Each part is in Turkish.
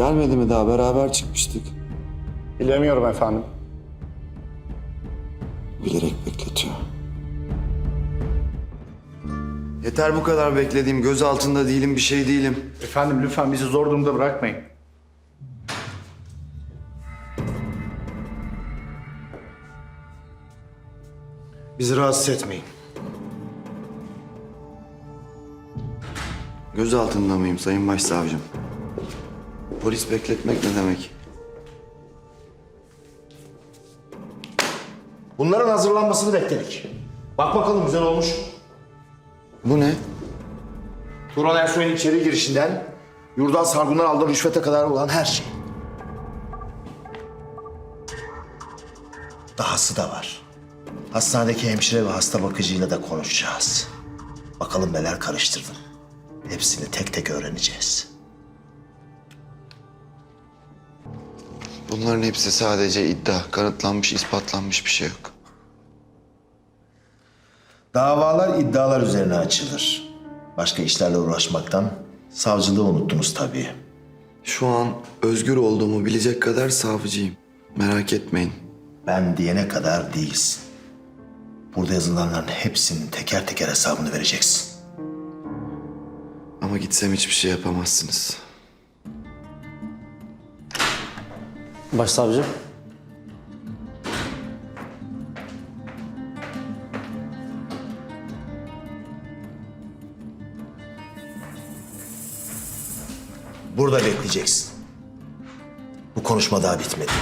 Gelmedi mi daha? Beraber çıkmıştık. Bilemiyorum efendim. Bilerek bekletiyor. Yeter bu kadar beklediğim. Göz altında değilim, bir şey değilim. Efendim lütfen bizi zor durumda bırakmayın. Bizi rahatsız etmeyin. Göz altında mıyım Sayın Başsavcım? Polis bekletmek ne demek? Bunların hazırlanmasını bekledik. Bak bakalım güzel olmuş. mu? Bu ne? Turan Ersoy'un içeri girişinden yurdan sargundan aldığı rüşvete kadar olan her şey. Dahası da var. Hastanedeki hemşire ve hasta bakıcıyla da konuşacağız. Bakalım neler karıştırdım. Hepsini tek tek öğreneceğiz. Bunların hepsi sadece iddia. Kanıtlanmış, ispatlanmış bir şey yok. Davalar iddialar üzerine açılır. Başka işlerle uğraşmaktan savcılığı unuttunuz tabii. Şu an özgür olduğumu bilecek kadar savcıyım. Merak etmeyin. Ben diyene kadar değilsin. Burada yazılanların hepsinin teker teker hesabını vereceksin. Ama gitsem hiçbir şey yapamazsınız. Başsavcı. Burada bekleyeceksin. Bu konuşma daha bitmedi.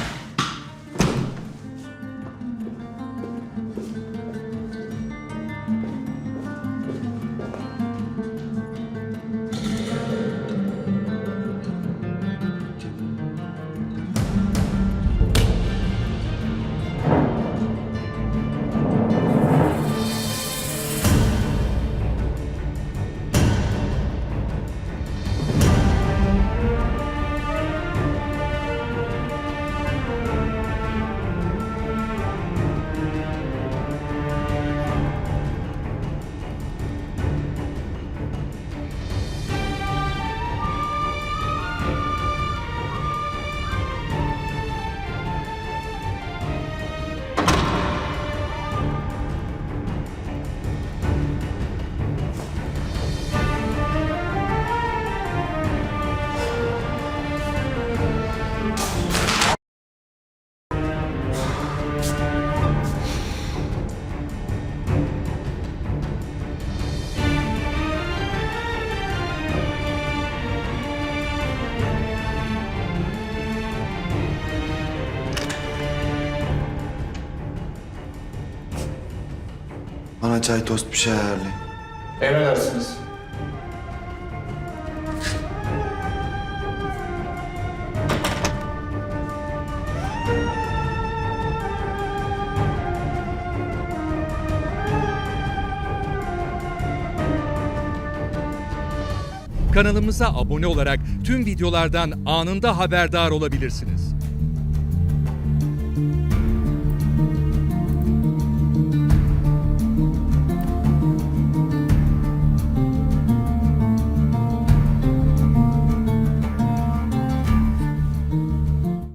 Bana çay tost bir şey ayarlayın. Emredersiniz. Kanalımıza abone olarak tüm videolardan anında haberdar olabilirsiniz.